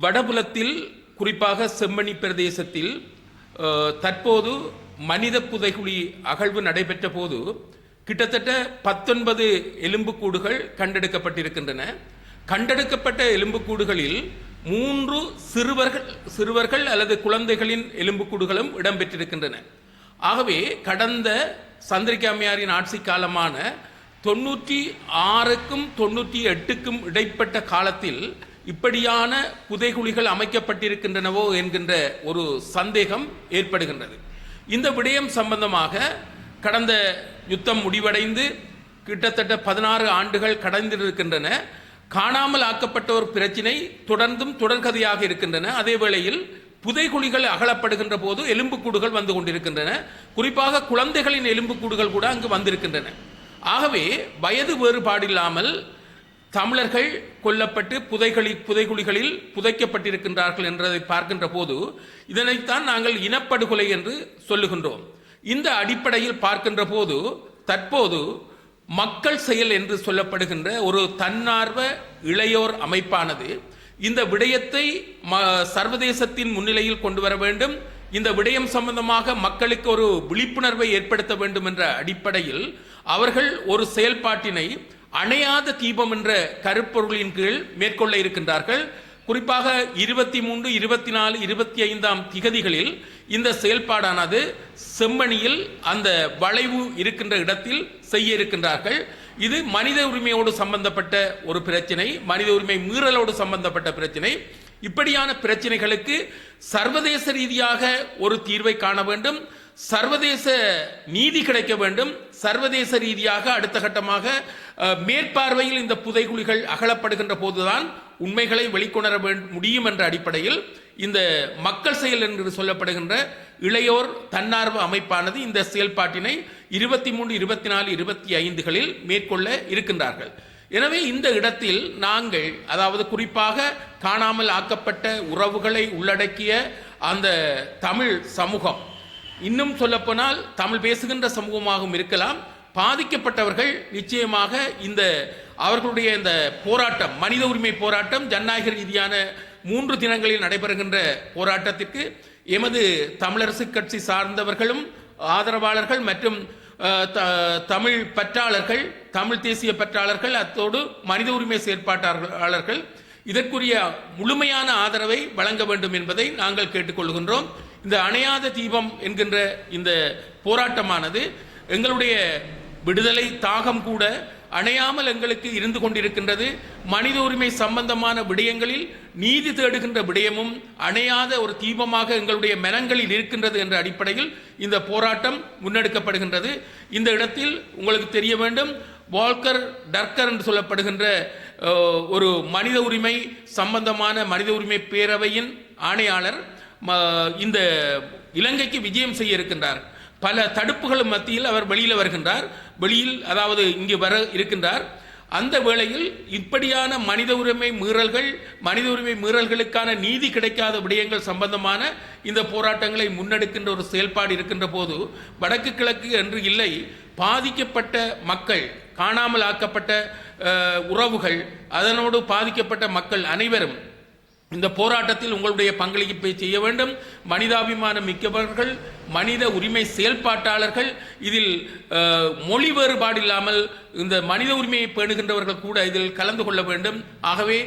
வடபுலத்தில் குறிப்பாக செம்மணி பிரதேசத்தில் தற்போது மனித புதைகுழி அகழ்வு நடைபெற்ற போது கிட்டத்தட்ட பத்தொன்பது எலும்புக்கூடுகள் கண்டெடுக்கப்பட்டிருக்கின்றன. கண்டெடுக்கப்பட்ட எலும்புக்கூடுகளில் மூன்று சிறுவர்கள் சிறுவர்கள் அல்லது குழந்தைகளின் எலும்புக்கூடுகளும் இடம்பெற்றிருக்கின்றன. ஆகவே கடந்த சந்திரிகாமியாரின் ஆட்சி காலமான தொண்ணூற்றி ஆறுக்கும் தொண்ணூற்றி எட்டுக்கும் இடைப்பட்ட காலத்தில் இப்படியான புதைகுழிகள் அமைக்கப்பட்டிருக்கின்றனவோ என்கின்ற ஒரு சந்தேகம் ஏற்படுகின்றது. இந்த விடயம் சம்பந்தமாக கடந்த யுத்தம் முடிவடைந்து கிட்டத்தட்ட பதினாறு ஆண்டுகள் கடந்திருக்கின்றன. காணாமல் ஆக்கப்பட்ட ஒரு பிரச்சினை தொடர்ந்தும் தொடர்கதையாக இருக்கின்றன. அதே வேளையில் புதைகுழிகள் அகலப்படுகின்ற போது எலும்புக்கூடுகள் வந்து கொண்டிருக்கின்றன. குறிப்பாக குழந்தைகளின் எலும்புக்கூடுகள் கூட அங்கு வந்திருக்கின்றன. ஆகவே வயது வேறுபாடில்லாமல் தமிழர்கள் கொல்லப்பட்டு புதைகளி புதைகுழிகளில் புதைக்கப்பட்டிருக்கின்றார்கள் என்றதை பார்க்கின்ற போது இதனைத்தான் நாங்கள் இனப்படுகொலை என்று சொல்லுகின்றோம். இந்த அடிப்படையில் பார்க்கின்ற போது தற்போது மக்கள் செயல் என்று சொல்லப்படுகின்ற ஒரு தன்னார்வ இளையோர் அமைப்பானது இந்த விடயத்தை ம- சர்வதேசத்தின் முன்னிலையில் கொண்டு வர வேண்டும். இந்த விடயம் சம்பந்தமாக மக்களுக்கு ஒரு விழிப்புணர்வை ஏற்படுத்த வேண்டும் என்ற அடிப்படையில் அவர்கள் ஒரு செயல்பாட்டினை அணையாத தீபம் என்ற கருப்பொருளின் கீழ் மேற்கொள்ள இருக்கின்றார்கள். குறிப்பாக இருபத்தி மூன்று இருபத்தி நாலு இருபத்தி ஐந்தாம் திகதிகளில் இந்த செயல்பாடானது செம்மணியில் அந்த வளைவு இருக்கின்ற இடத்தில் செய்ய இருக்கின்றார்கள். இது மனித உரிமையோடு சம்பந்தப்பட்ட ஒரு பிரச்சனை மனித உரிமை மீறலோடு சம்பந்தப்பட்ட பிரச்சனை. இப்படியான பிரச்சனைகளுக்கு சர்வதேச ரீதியாக ஒரு தீர்வை காண வேண்டும். சர்வதேச நீதி கிடைக்க வேண்டும். சர்வதேச ரீதியாக அடுத்த கட்டமாக மேற்பார்வையில் இந்த புதைகுழிகள் அகலப்படுகின்ற போதுதான் உண்மைகளை வெளிக்கொணர முடியும் என்ற அடிப்படையில் இந்த மக்கள் செயல் என்று சொல்லப்படுகின்ற இளையோர் தன்னார்வ அமைப்பானது இந்த செயல்பாட்டினை இருபத்தி மூன்று இருபத்தி நாலு இருபத்தி ஐந்துகளில் மேற்கொள்ள இருக்கின்றார்கள். எனவே இந்த இடத்தில் நாங்கள் அதாவது குறிப்பாக காணாமல் ஆக்கப்பட்ட உறவுகளை உள்ளடக்கிய அந்த தமிழ் சமூகம் இன்னும் சொல்லப்போனால் தமிழ் பேசுகின்ற சமூகமாகவும் இருக்கலாம். பாதிக்கப்பட்டவர்கள் நிச்சயமாக இந்த அவர்களுடைய இந்த போராட்டம் மனித உரிமை போராட்டம் ஜனநாயக ரீதியான மூன்று தினங்களில் நடைபெறுகின்ற போராட்டத்திற்கு எமது தமிழரசு கட்சி சார்ந்தவர்களும் ஆதரவாளர்கள் மற்றும் த- தமிழ் பற்றாளர்கள் தமிழ் தேசிய பற்றாளர்கள் அத்தோடு மனித உரிமை செயற்பாட்டாளர்கள் இதற்குரிய முழுமையான ஆதரவை வழங்க வேண்டும் என்பதை நாங்கள் கேட்டுக்கொள்கின்றோம். இந்த அணையாத தீபம் என்கின்ற இந்த போராட்டமானது எங்களுடைய விடுதலை தாகம் கூட அணையாமல் எங்களுக்கு இருந்து கொண்டிருக்கின்றது. மனித உரிமை சம்பந்தமான விடயங்களில் நீதி தேடுகின்ற விடயமும் அணையாத ஒரு தீபமாக எங்களுடைய மனங்களில் இருக்கின்றது என்ற அடிப்படையில் இந்த போராட்டம் முன்னெடுக்கப்படுகின்றது. இந்த இடத்தில் உங்களுக்கு தெரிய வேண்டும் வால்கர் டர்கர் என்று சொல்லப்படுகின்ற ஒரு மனித உரிமை சம்பந்தமான மனித உரிமை பேரவையின் ஆணையாளர் இந்த இலங்கைக்கு விஜயம் செய்ய இருக்கின்றார். பல தடுப்புகளும் மத்தியில் அவர் வெளியில் வருகின்றார். வெளியில் அதாவது இங்கு வர இருக்கின்றார். அந்த வேளையில் இப்படியான மனித உரிமை மீறல்கள் மனித உரிமை மீறல்களுக்கான நீதி கிடைக்காத விடயங்கள் சம்பந்தமான இந்த போராட்டங்களை முன்னெடுக்கின்ற ஒரு செயல்பாடு இருக்கின்ற போது வடக்கு கிழக்கு என்று இல்லை பாதிக்கப்பட்ட மக்கள் காணாமல் ஆக்கப்பட்ட உறவுகள் அதனோடு பாதிக்கப்பட்ட மக்கள் அனைவரும் இந்த போராட்டத்தில் உங்களுடைய பங்களிப்பை செய்ய வேண்டும். மனிதாபிமானம் மிக்கவர்கள் மனித உரிமை செயல்பாட்டாளர்கள் இதில் மொழி வேறுபாடு இல்லாமல் இந்த மனித உரிமையை பேணுகின்றவர்கள் கூட இதில் கலந்து கொள்ள வேண்டும். ஆகவே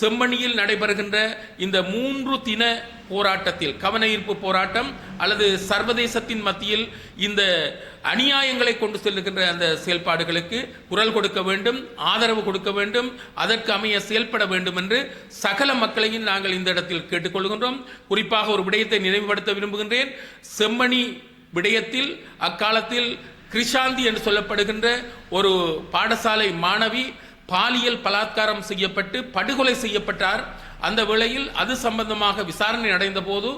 செம்மணியில் நடைபெறுகின்ற இந்த மூன்று தின போராட்டத்தில் கவன ஈர்ப்பு போராட்டம் அல்லது சர்வதேசத்தின் மத்தியில் இந்த அநியாயங்களை கொண்டு செல்லுகின்ற அந்த செயல்பாடுகளுக்கு குரல் கொடுக்க வேண்டும் ஆதரவு கொடுக்க வேண்டும் அதற்கு அமைய செயல்பட வேண்டும் என்று சகல மக்களையும் நாங்கள் இந்த இடத்தில் கேட்டுக்கொள்கின்றோம். குறிப்பாக ஒரு விடயத்தை நினைவுபடுத்த விரும்புகின்றேன். செம்மணி விடயத்தில் அக்காலத்தில் கிருஷாந்தி என்று சொல்லப்படுகின்ற ஒரு பாடசாலை மாணவி பாலியல் பலாத்காரம் செய்யப்பட்டு படுகொலை செய்யப்பட்டார். அந்த வேளையில் அது சம்பந்தமாக விசாரணை அடைந்த போது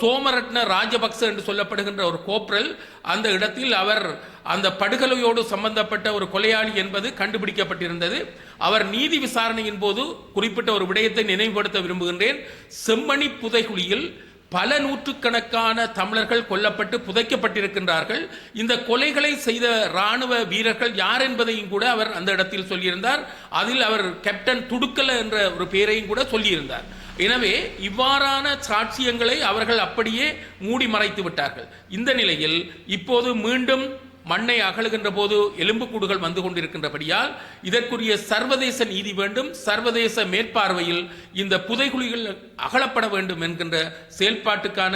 சோமரட்ன ராஜபக்ச என்று சொல்லப்படுகின்ற ஒரு கோப்ரல் அந்த இடத்தில் அவர் அந்த படுகொலையோடு சம்பந்தப்பட்ட ஒரு கொலையாளி என்பது கண்டுபிடிக்கப்பட்டிருந்தது. அவர் நீதி விசாரணையின் போது குறிப்பிட்ட ஒரு விடயத்தை நினைவுபடுத்த விரும்புகின்றேன். செம்மணி புதைகுழியில் பல நூற்றுக்கணக்கான தமிழர்கள் கொல்லப்பட்டு புதைக்கப்பட்டிருக்கின்றார்கள். இந்த கொலைகளை செய்த இராணுவ வீரர்கள் யார் என்பதையும் கூட அவர் அந்த இடத்தில் சொல்லியிருந்தார். அதில் அவர் கேப்டன் துடுக்கல என்ற ஒரு பெயரையும் கூட சொல்லியிருந்தார். எனவே இவ்வாறான சாட்சியங்களை அவர்கள் அப்படியே மூடி மறைத்து விட்டார்கள். இந்த நிலையில் இப்போது மீண்டும் மண்ணை அகழுகின்ற போது எலும்புக்கூடுகள் வந்து கொண்டிருக்கின்றபடியால் இதற்குரிய சர்வதேச நீதி வேண்டும். சர்வதேச மேற்பார்வையில் இந்த புதைகுழிகள் அகலப்பட வேண்டும் என்கின்ற செயல்பாட்டுக்கான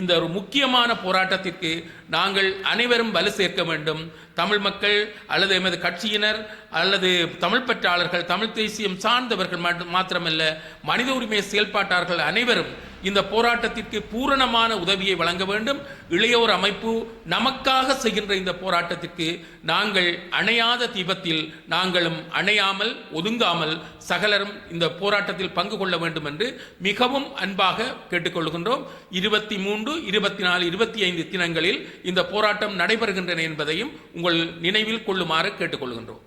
இந்த ஒரு முக்கியமான போராட்டத்திற்கு நாங்கள் அனைவரும் வலு சேர்க்க வேண்டும். தமிழ் மக்கள் அல்லது எமது கட்சியினர் அல்லது தமிழ் பற்றாளர்கள் தமிழ் தேசியம் சார்ந்தவர்கள் மட்டும் மாத்திரமல்ல மனித உரிமை செயல்பாட்டார்கள் அனைவரும் இந்த போராட்டத்திற்கு பூரணமான உதவியை வழங்க வேண்டும். இளையோர் அமைப்பு நமக்காக செய்கின்ற இந்த போராட்டத்திற்கு நாங்கள் அணையாத தீபத்தில் நாங்களும் அணையாமல் ஒதுங்காமல் சகலரும் இந்த போராட்டத்தில் பங்கு கொள்ள வேண்டும் என்று மிகவும் அன்பாக கேட்டுக்கொள்கின்றோம். இருபத்தி மூன்று இருபத்தி நாலு இருபத்தி ஐந்து தினங்களில் இந்த போராட்டம் நடைபெறுகின்றன என்பதையும் உங்கள் நினைவில் கொள்ளுமாறு கேட்டுக்கொள்கின்றோம்.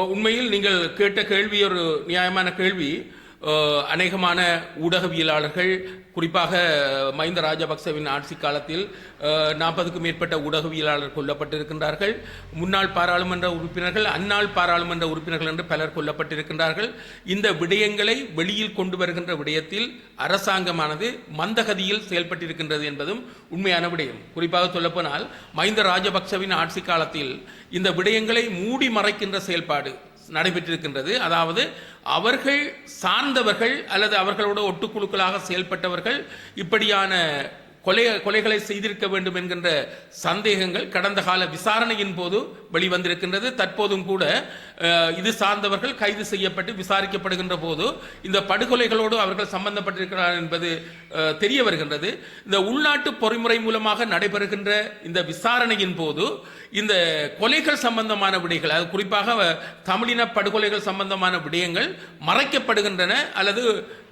உண்மையில் நீங்கள் கேட்ட கேள்வி ஒரு நியாயமான கேள்வி. அநேகமான ஊடகவியலாளர்கள் குறிப்பாக மஹிந்த ராஜபக்சவின் ஆட்சி காலத்தில் நாற்பதுக்கும் மேற்பட்ட ஊடகவியலாளர் கொல்லப்பட்டிருக்கின்றார்கள். முன்னாள் பாராளுமன்ற உறுப்பினர்கள் அந்நாள் பாராளுமன்ற உறுப்பினர்கள் என்று பலர் கொல்லப்பட்டிருக்கின்றார்கள். இந்த விடயங்களை வெளியில் கொண்டு வருகின்ற விடயத்தில் அரசாங்கமானது மந்தகதியில் செயல்பட்டிருக்கின்றது என்பதும் உண்மையான விடயம். குறிப்பாக சொல்லப்போனால் மஹிந்த ராஜபக்சவின் ஆட்சி காலத்தில் இந்த விடயங்களை மூடி மறைக்கின்ற செயல்பாடு நடைபெற்றிருக்கின்றது. அதாவது அவர்கள் சார்ந்தவர்கள் அல்லது அவர்களோட ஒட்டுக்குழுக்களாக செயல்பட்டவர்கள் இப்படியான கொலை கொலைகளை செய்திருக்க வேண்டும் என்கின்ற சந்தேகங்கள் கடந்த கால விசாரணையின் போது வெளிவந்திருக்கின்றது. தற்போதும் கூட இது சார்ந்தவர்கள் கைது செய்யப்பட்டு விசாரிக்கப்படுகின்ற போது இந்த படுகொலைகளோடு அவர்கள் சம்பந்தப்பட்டிருக்கிறார் என்பது தெரிய வருகின்றது. இந்த உள்நாட்டு பொறிமுறை மூலமாக நடைபெறுகின்ற இந்த விசாரணையின் போது இந்த கொலைகள் சம்பந்தமான விடைகள் அது குறிப்பாக தமிழின படுகொலைகள் சம்பந்தமான விடயங்கள் மறைக்கப்படுகின்றன அல்லது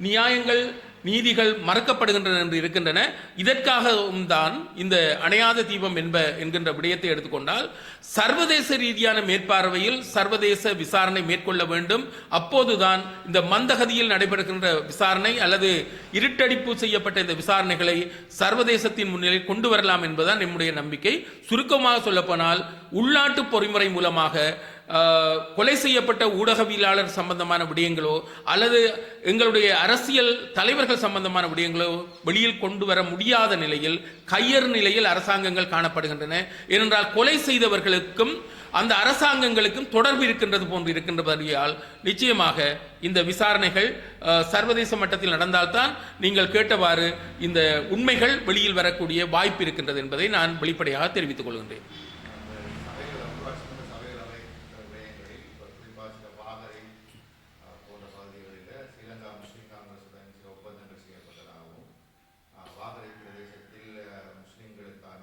நியாயங்கள் நீதிகள் மறக்கப்படுகின்றன என்று இருக்கின்றன. இதற்காகவும் தான் இந்த அணையாத தீபம் என்ப என்கின்ற விடயத்தை எடுத்துக்கொண்டால் சர்வதேச ரீதியான மேற்பார்வையில் சர்வதேச விசாரணை மேற்கொள்ள வேண்டும். அப்போதுதான் இந்த மந்தகதியில் நடைபெறுகின்ற விசாரணை அல்லது இருட்டடிப்பு செய்யப்பட்ட இந்த விசாரணைகளை சர்வதேசத்தின் முன்னிலையில் கொண்டு வரலாம் என்பதுதான் நம்முடைய நம்பிக்கை. சுருக்கமாக சொல்லப்போனால் உள்நாட்டு பொறிமுறை மூலமாக கொலை செய்யப்பட்ட ஊடகவியலாளர் சம்பந்தமான விடயங்களோ அல்லது எங்களுடைய அரசியல் தலைவர்கள் சம்பந்தமான விடயங்களோ வெளியில் கொண்டு வர முடியாத நிலையில் கையறு நிலையில் அரசாங்கங்கள் காணப்படுகின்றன. ஏனென்றால் கொலை செய்தவர்களுக்கும் அந்த அரசாங்கங்களுக்கும் தொடர்பு இருக்கின்றது போன்று இருக்கின்றபடியால் நிச்சயமாக இந்த விசாரணைகள் சர்வதேச மட்டத்தில் நடந்தால்தான் நீங்கள் கேட்டவாறு இந்த உண்மைகள் வெளியில் வரக்கூடிய வாய்ப்பு இருக்கின்றது என்பதை நான் வெளிப்படையாக தெரிவித்துக் கொள்கின்றேன் சபைகள் ஊராட்சி மன்ற சபைகள் அமைக்கிற விடயங்களில் இப்போ குறிப்பாக சில வாகரை அஹ், போன்ற பகுதிகளில் ஸ்ரீலங்கா முஸ்லீம் காங்கிரசுடன் சில ஒப்பந்தங்கள் செய்யப்பட்டதாகவும் அஹ், வாகரை பிரதேசத்தில் அஹ், முஸ்லீம்களுக்கான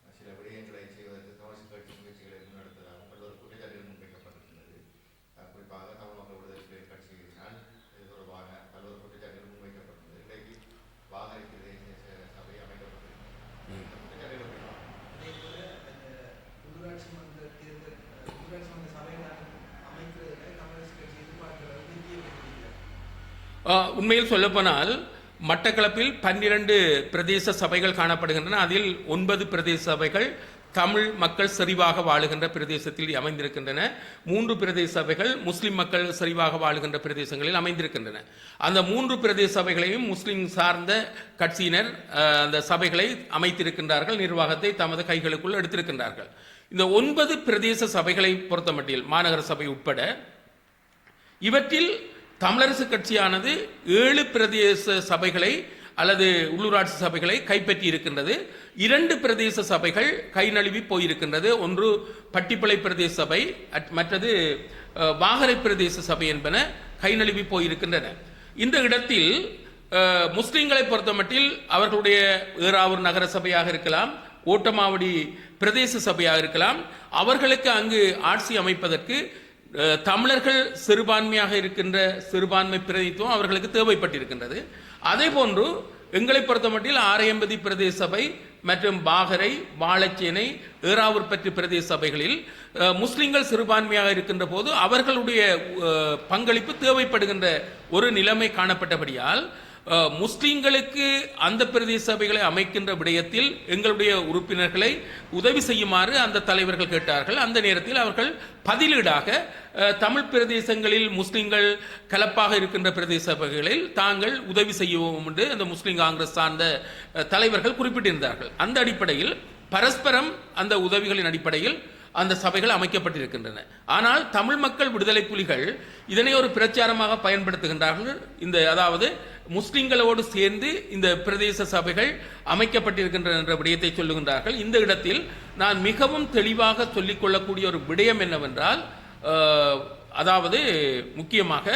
அஹ், சில விடயங்களை செய்வதற்கு கவர்ச்சி கட்சி முயற்சிகளை முன்னெடுத்ததாகவும் பல்வேறு குற்றச்சாட்டுகள் முன்வைக்கப்பட்டிருக்கிறது அஹ், குறிப்பாக தமிழ் மக்கள் விடுதலை புலிகள் கட்சியினால் இது தொடர்பான பல்வேறு குற்றச்சாட்டுகள் முன்வைக்கப்பட்டிருந்தது இன்றைக்கு வாகரை பிரதேச சபை அமைக்கப்பட்டிருக்கிறது இந்த குற்றச்சாட்டுகள் எப்படி அதேபோல அந்த உள்ளூராட்சி மன்ற தேர்தல் அஹ், உள்ளூராட்சி மன்ற சபைகளை அமைக்கிறதுல தமிழரசு கட்சி எதிர்பார்க்கிற அளவுக்கு வெற்றியை பெற்றிருக்கிறது ஆஹ், உண்மையில் சொல்லப்போனால் மட்டக்களப்பில் பன்னிரண்டு பிரதேச சபைகள் காணப்படுகின்றன. அதில் ஒன்பது பிரதேச சபைகள் தமிழ் மக்கள் செறிவாக வாழுகின்ற பிரதேசத்தில் அமைந்திருக்கின்றன. மூன்று பிரதேச சபைகள் முஸ்லிம் மக்கள் செறிவாக வாழுகின்ற பிரதேசங்களில் அமைந்திருக்கின்றன. அந்த மூன்று பிரதேச சபைகளையும் முஸ்லிம் சார்ந்த கட்சியினர் அந்த சபைகளை அமைத்திருக்கின்றார்கள். நிர்வாகத்தை தமது கைகளுக்குள் எடுத்திருக்கின்றார்கள். இந்த ஒன்பது பிரதேச சபைகளை பொறுத்தமட்டில் மாநகர சபை உட்பட இவற்றில் தமிழரசு கட்சியானது ஏழு பிரதேச சபைகளை அல்லது உள்ளூராட்சி சபைகளை கைப்பற்றி இருக்கின்றது. இரண்டு பிரதேச சபைகள் கை நழுவி போயிருக்கின்றது. ஒன்று பட்டிப்பளை பிரதேச சபை மற்றது வாகரை பிரதேச சபை என்பன கை நழுவி போயிருக்கின்றன. இந்த இடத்தில் முஸ்லிம்களை பொறுத்தமட்டில் அவர்களுடைய ஏறாவூர் நகர சபையாக இருக்கலாம் ஓட்டமாவடி பிரதேச சபையாக இருக்கலாம். அவர்களுக்கு அங்கு ஆட்சி அமைப்பதற்கு தமிழர்கள் சிறுபான்மையாக இருக்கின்ற சிறுபான்மை பிரதித்துவம் அவர்களுக்கு தேவைப்பட்டிருக்கின்றது. அதே போன்று எங்களை பொறுத்தமட்டில் ஆரையம்பதி பிரதேச சபை மற்றும் பாகரை வாழச்சேனை ஏறாவூர் பற்றி பிரதேச சபைகளில் முஸ்லிம்கள் சிறுபான்மையாக இருக்கின்ற போது அவர்களுடைய பங்களிப்பு தேவைப்படுகின்ற ஒரு நிலைமை காணப்பட்டபடியால் முஸ்லீம்களுக்கு அந்த பிரதேச சபைகளை அமைக்கின்ற விடயத்தில் எங்களுடைய உறுப்பினர்களை உதவி செய்யுமாறு அந்த தலைவர்கள் கேட்டார்கள். அந்த நேரத்தில் அவர்கள் பதிலீடாக தமிழ் பிரதேசங்களில் முஸ்லீம்கள் கலப்பாக இருக்கின்ற பிரதேச சபைகளில் தாங்கள் உதவி செய்யவும் என்று அந்த முஸ்லீம் காங்கிரஸ் சார்ந்த தலைவர்கள் குறிப்பிட்டிருந்தார்கள். அந்த அடிப்படையில் பரஸ்பரம் அந்த உதவிகளின் அடிப்படையில் அந்த சபைகள் அமைக்கப்பட்டிருக்கின்றன. ஆனால் தமிழ் மக்கள் விடுதலை புலிகள் இதனை ஒரு பிரச்சாரமாக பயன்படுத்துகின்றார்கள். இந்த அதாவது முஸ்லிம்களோடு சேர்ந்து இந்த பிரதேச சபைகள் அமைக்கப்பட்டிருக்கின்றன என்ற விடயத்தை சொல்லுகின்றார்கள். இந்த இடத்தில் நான் மிகவும் தெளிவாக சொல்லிக்கொள்ளக்கூடிய ஒரு விடயம் என்னவென்றால் அதாவது முக்கியமாக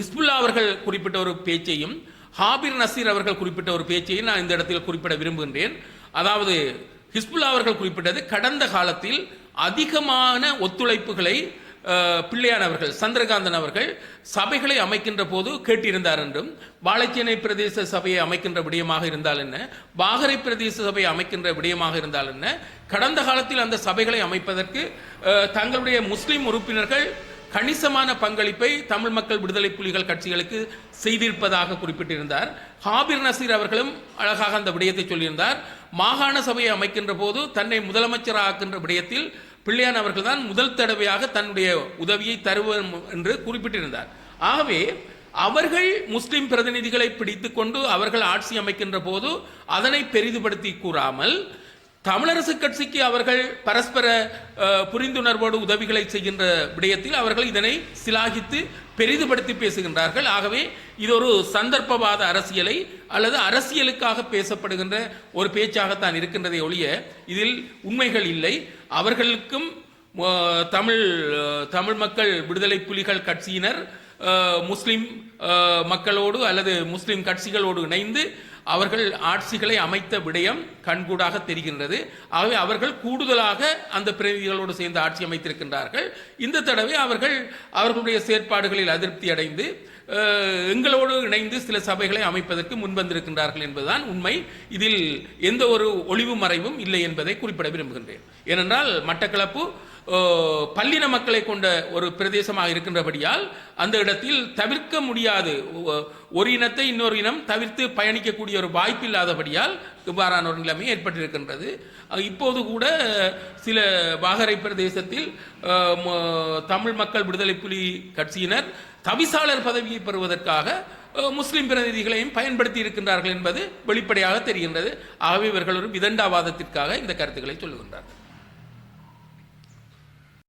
ஹிஸ்புல்லா அவர்கள் குறிப்பிட்ட ஒரு பேச்சையும் ஹாபிர் நசீர் அவர்கள் குறிப்பிட்ட ஒரு பேச்சையும் நான் இந்த இடத்தில் குறிப்பிட விரும்புகின்றேன். அதாவது ஹிஸ்புல்லா அவர்கள் குறிப்பிட்டது கடந்த காலத்தில் அதிகமான ஒத்துழைப்புகளை பிள்ளையானவர்கள் பிள்ளையான் அவர்கள் சந்திரகாந்தன் அவர்கள் சபைகளை அமைக்கின்ற போது கேட்டிருந்தார் என்றும் வாழைச்சேனை பிரதேச சபையை அமைக்கின்ற விடயமாக இருந்தால் என்ன பாகரை பிரதேச சபையை அமைக்கின்ற விடயமாக இருந்தால் என்ன கடந்த காலத்தில் அந்த சபைகளை அமைப்பதற்கு தங்களுடைய முஸ்லிம் உறுப்பினர்கள் கணிசமான பங்களிப்பை தமிழ் மக்கள் விடுதலை புலிகள் கட்சிகளுக்கு செய்திருப்பதாக குறிப்பிட்டிருந்தார். ஹாபிர் நசீர் அவர்களும் அழகாக அந்த விடயத்தை சொல்லியிருந்தார். மாகாண சபையை அமைக்கின்ற போது தன்னை முதலமைச்சராகின்ற விடயத்தில் பிள்ளையான் அவர்கள்தான் முதல் தடவையாக தன்னுடைய உதவியை தருவோம் என்று குறிப்பிட்டிருந்தார். ஆகவே அவர்கள் முஸ்லிம் பிரதிநிதிகளை பிடித்து கொண்டு அவர்கள் ஆட்சி அமைக்கின்ற போது அதனை பெரிதுபடுத்தி கூறாமல் தமிழரசு கட்சிக்கு அவர்கள் பரஸ்பர புரிந்துணர்வோடு உதவிகளை செய்கின்ற விடயத்தில் அவர்கள் இதனை சிலாகித்து பெரிதுபடுத்தி பேசுகின்றார்கள். ஆகவே இது ஒரு சந்தர்ப்பவாத அரசியலை அல்லது அரசியலுக்காக பேசப்படுகின்ற ஒரு பேச்சாகத்தான் இருக்கின்றதை ஒழிய இதில் உண்மைகள் இல்லை. அவர்களுக்கும் தமிழ் தமிழ் மக்கள் விடுதலை புலிகள் கட்சியினர் முஸ்லிம் மக்களோடு அல்லது முஸ்லிம் கட்சிகளோடு இணைந்து அவர்கள் ஆட்சிகளை அமைத்த விடயம் கண்கூடாக தெரிகின்றது. ஆகவே அவர்கள் கூடுதலாக அந்த பிரதிநிதிகளோடு சேர்ந்து ஆட்சி அமைத்திருக்கின்றார்கள். இந்த தடவை அவர்கள் அவர்களுடைய செயற்பாடுகளில் அதிருப்தி அடைந்து எங்களோடு இணைந்து சில சபைகளை அமைப்பதற்கு முன்வந்திருக்கின்றார்கள் என்பதுதான் உண்மை. இதில் எந்த ஒரு ஒளிவு மறைவும் இல்லை என்பதை குறிப்பிட விரும்புகின்றேன். ஏனென்றால் மட்டக்களப்பு பல்லின மக்களை கொண்ட ஒரு பிரதேசமாக இருக்கின்றபடியால் அந்த இடத்தில் தவிர்க்க முடியாது. ஒரு இனத்தை இன்னொரு இனம் தவிர்த்து பயணிக்கக்கூடிய ஒரு வாய்ப்பு இல்லாதபடியால் இவ்வாறான ஒரு நிலைமை ஏற்பட்டிருக்கின்றது. இப்போது கூட சில வாகரை பிரதேசத்தில் தமிழ் மக்கள் விடுதலை புலி கட்சியினர் தவிசாளர் பதவியை பெறுவதற்காக முஸ்லிம் பிரதிநிதிகளையும் பயன்படுத்தி இருக்கின்றார்கள் என்பது வெளிப்படையாக தெரிகின்றது. ஆகவே இவர்கள் ஒரு விதண்டாவாதத்திற்காக இந்த கருத்துக்களை சொல்லுகின்றார்கள்.